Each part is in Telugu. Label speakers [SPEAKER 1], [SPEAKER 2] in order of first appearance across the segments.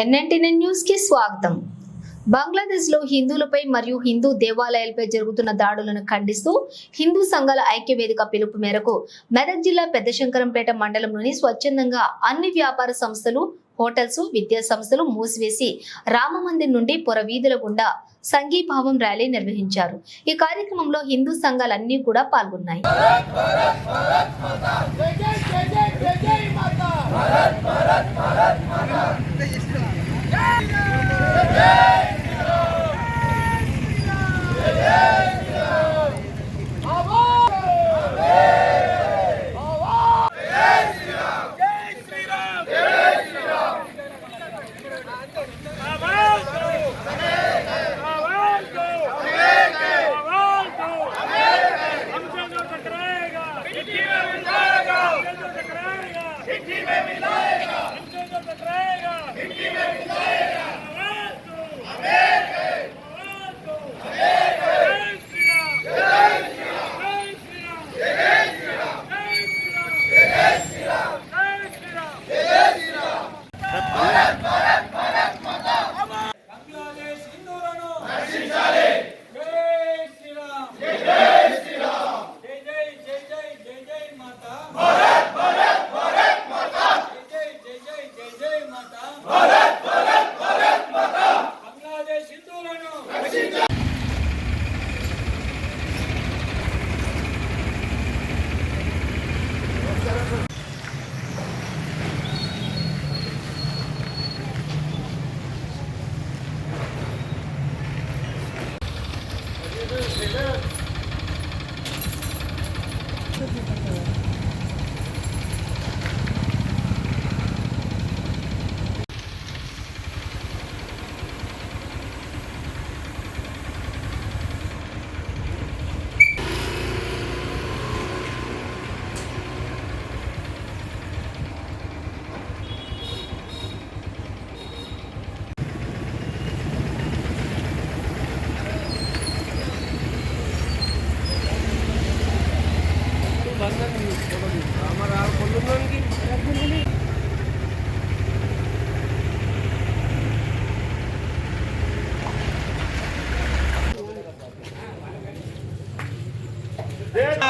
[SPEAKER 1] ఎన్ఎన్టీఎన్ న్యూస్కి స్వాగతం. బంగ్లాదేశ్లో హిందువులపై మరియు హిందూ దేవాలయాలపై జరుగుతున్న దాడులను ఖండిస్తూ హిందూ సంఘాల ఐక్య వేదిక పిలుపు మేరకు మెదక్ జిల్లా పెద్దశంకరంపేట మండలంలోని స్వచ్ఛందంగా అన్ని వ్యాపార సంస్థలు హోటల్స్ విద్యా సంస్థలు మూసివేసి రామమందిర్ నుండి పొర వీధుల గుండా సంఘీభావం ర్యాలీ నిర్వహించారు. ఈ కార్యక్రమంలో హిందూ సంఘాలన్నీ కూడా పాల్గొన్నాయి.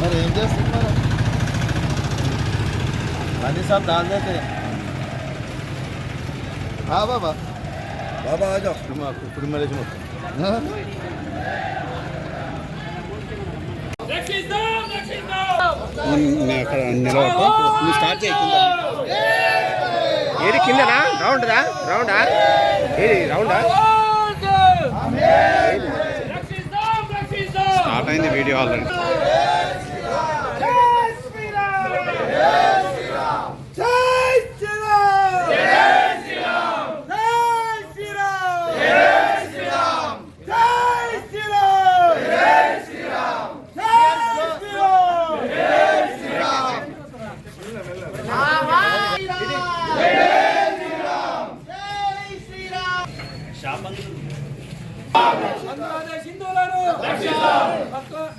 [SPEAKER 2] మరి ఏం చేస్తున్నారు అది సార్ దాని దగ్గర బాబా బాబా ఆజా కుటుంబ కుటుంబ అక్కడ నిలబడతా నువ్వు స్టార్ట్ చేయకుండా కింద.
[SPEAKER 3] ఏది? కిందనా రౌండ్దా రౌండా ఏది రౌండా
[SPEAKER 2] స్టార్ట్ అయింది వీడియో ఆల్రెడీ.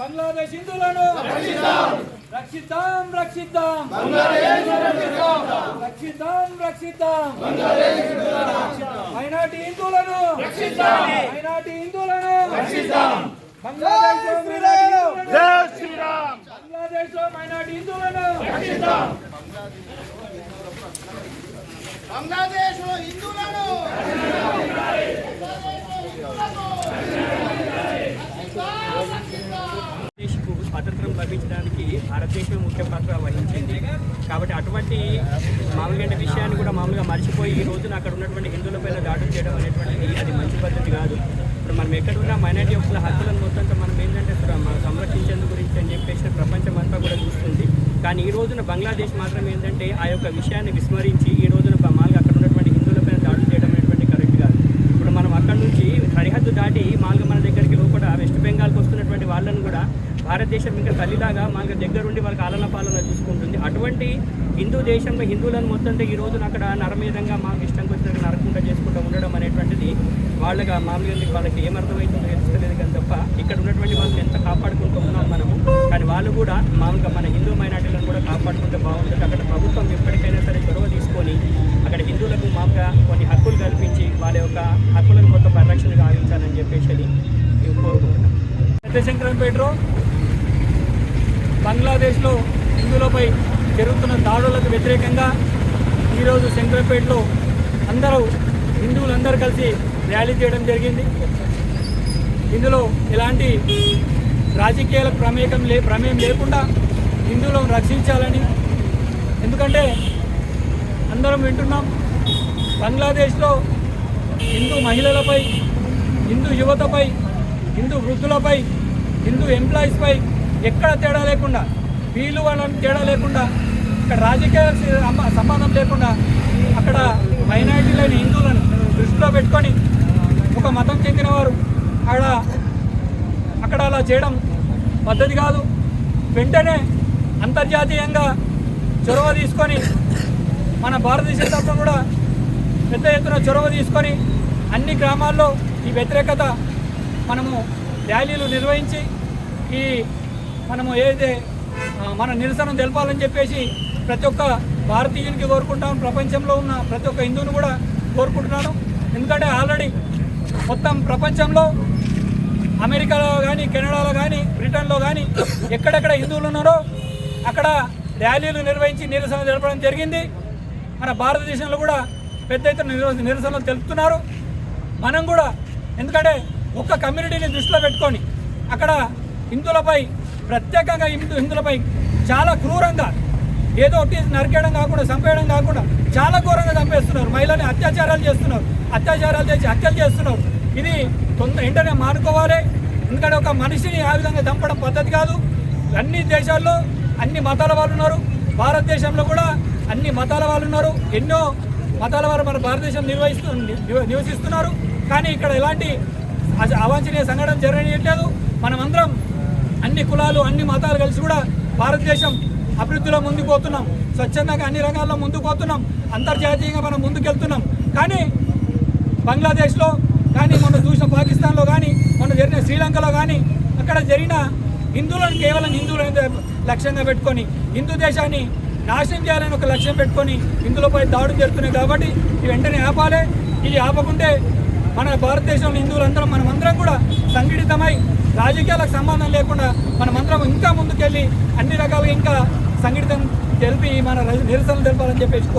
[SPEAKER 4] బంగ్లాదేశ్ హిందువులను రక్షిద్దాం. రక్షిద్దాం రక్షిద్దాం. రక్షిద్దాం. మైనార్టీ హిందువులను మైనార్టీ హిందువులను బంగ్లాదేశ్లో మైనారిటీ హిందువులను బంగ్లాదేశ్లో మైనారిటీ హిందువులను
[SPEAKER 5] బంగ్లాదేశ్ హిందువులను
[SPEAKER 6] అటువంటి మామూలుగా విషయాన్ని కూడా మామూలుగా మర్చిపోయి ఈ రోజున అక్కడ ఉన్నటువంటి హిందువులపైన దాడులు చేయడం అనేటువంటిది అది మంచి పద్ధతి కాదు. ఇప్పుడు మనం ఎక్కడున్న మైనార్టీ యొక్క హక్కులను మొత్తం మనం ఏంటంటే సంరక్షించేందు గురించి అని చెప్పేసి ప్రపంచం అంతా కూడా చూస్తుంది. కానీ ఈ రోజున బంగ్లాదేశ్ మాత్రం ఏంటంటే ఆ యొక్క విషయాన్ని విస్మరించి ఈ రోజున ప- మామూలుగా అక్కడ ఉన్నటువంటి హిందువులపైన దాడులు చేయడం అనేటువంటి కరెక్ట్ కాదు ఇప్పుడు మనం అక్కడ నుంచి సరిహద్దు దాటి మామూలుగా మన దగ్గరికి లోపల వెస్ట్ బెంగాల్కి వస్తున్నటువంటి వాళ్ళను కూడా భారతదేశం ఇంకా తల్లిలాగా మాకు దగ్గరుండి వాళ్ళకి ఆలన పాలన చూసుకుంటుంది. అటువంటి హిందూ దేశంలో హిందువులను మొత్తం ఈ రోజున అక్కడ నరమీదంగా మాకు ఇష్టం వచ్చినట్టు నరకుండా చేసుకుంటూ ఉండడం అనేటువంటిది వాళ్ళగా మామూలుగా వాళ్ళకి ఏమర్థమవుతుందో తెలుసుకోలేదు కానీ తప్ప ఇక్కడ ఉన్నటువంటి వాళ్ళని ఎంత కాపాడుకుంటూ ఉన్నాం మనము కానీ వాళ్ళు కూడా మామూలుగా మన హిందూ మైనార్టీలను కూడా కాపాడుకుంటే బాగుంటుంది. అక్కడ ప్రభుత్వం ఎప్పటికైనా సరే చొరవ తీసుకొని అక్కడ హిందువులకు మామూలుగా కొన్ని హక్కులు కల్పించి వాళ్ళ యొక్క హక్కులను మొత్తం పరిరక్షణ గావించాలని చెప్పేసి కోరుకుంటున్నాం.
[SPEAKER 4] పెద్ద శంకరంపేటలో బంగ్లాదేశ్లో హిందువులపై జరుగుతున్న దాడులకు వ్యతిరేకంగా ఈరోజు శంకరపేటలో అందరూ హిందువులందరూ కలిసి ర్యాలీ చేయడం జరిగింది. ఇందులో ఎలాంటి రాజకీయాల ప్రమేయం లే ప్రమేయం లేకుండా హిందువులను రక్షించాలని ఎందుకంటే అందరం వింటున్నాం. బంగ్లాదేశ్లో హిందూ మహిళలపై హిందూ యువతపై హిందూ వృద్ధులపై హిందూ ఎంప్లాయీస్పై ఎక్కడ తేడా లేకుండా వీళ్ళు వాళ్ళని తేడా లేకుండా ఇక్కడ రాజకీయ సంబంధం లేకుండా అక్కడ మైనారిటీలైన హిందువులను దృష్టిలో పెట్టుకొని ఒక మతం చెందినవారు అక్కడ అక్కడ అలా చేయడం పద్ధతి కాదు. వెంటనే అంతర్జాతీయంగా చొరవ తీసుకొని మన భారతదేశంలో తరఫున కూడా పెద్ద ఎత్తున చొరవ తీసుకొని అన్ని గ్రామాల్లో ఈ వ్యతిరేకత మనము ర్యాలీలు నిర్వహించి ఈ మనము ఏదైతే మన నిరసన తెలపాలని చెప్పేసి ప్రతి ఒక్క భారతీయునికి కోరుకుంటాం. ప్రపంచంలో ఉన్న ప్రతి ఒక్క హిందువుని కూడా కోరుకుంటున్నాను. ఎందుకంటే ఆల్రెడీ మొత్తం ప్రపంచంలో అమెరికాలో కానీ కెనడాలో కానీ బ్రిటన్లో కానీ ఎక్కడెక్కడ హిందువులు ఉన్నారో అక్కడ ర్యాలీలు నిర్వహించి నిరసన తెలపడం జరిగింది. మన భారతదేశంలో కూడా పెద్ద ఎత్తున నిర- నిరసనలు తెలుపుతున్నారు. మనం కూడా ఎందుకంటే ఒక్క కమ్యూనిటీని దృష్టిలో పెట్టుకొని అక్కడ హిందువులపై ప్రత్యేకంగా హిందూ హిందువులపై చాలా క్రూరంగా ఏదో ఒకటి నరికేయడం కాకుండా చంపేయడం కాకుండా చాలా ఘోరంగా చంపేస్తున్నారు. మహిళల్ని అత్యాచారాలు చేస్తున్నారు. అత్యాచారాలు చేసి హత్యలు చేస్తున్నారు. ఇది తొందర వెంటనే మానుకోవాలి. ఎందుకంటే ఒక మనిషిని ఆ విధంగా చంపడం పద్ధతి కాదు. అన్ని దేశాల్లో అన్ని మతాల వాళ్ళు ఉన్నారు. భారతదేశంలో కూడా అన్ని మతాల వాళ్ళు ఉన్నారు. ఎన్నో మతాల వారు మన భారతదేశం నిర్వహిస్తూ నివసిస్తున్నారు. కానీ ఇక్కడ ఎలాంటి అవాంఛనీయ సంఘటన జరగట్లేదు మనమందరం అన్ని కులాలు అన్ని మతాలు కలిసి కూడా భారతదేశం అభివృద్ధిలో ముందుకు పోతున్నాం. స్వచ్ఛందంగా అన్ని రంగాల్లో ముందుకు పోతున్నాం. అంతర్జాతీయంగా మనం ముందుకెళ్తున్నాం. కానీ బంగ్లాదేశ్లో కానీ మొన్న చూసిన పాకిస్తాన్లో కానీ మొన్న జరిగిన శ్రీలంకలో కానీ అక్కడ జరిగిన హిందువులను కేవలం హిందువులను లక్ష్యంగా పెట్టుకొని హిందూ దేశాన్ని నాశనం చేయాలని ఒక లక్ష్యం పెట్టుకొని హిందువులపై దాడులు జరుగుతున్నాయి కాబట్టి ఇవి వెంటనే ఆపాలి. ఇవి ఆపకుంటే మన భారతదేశంలో హిందువులందరం మనమందరం కూడా సంఘటితమై రాజకీయాలకు సంబంధం లేకుండా మనమందరం ఇంకా ముందుకెళ్ళి అన్ని రకాలుగా ఇంకా సంఘటితం తెలిపి మన నిరసనలు తెలపాలని చెప్పేసి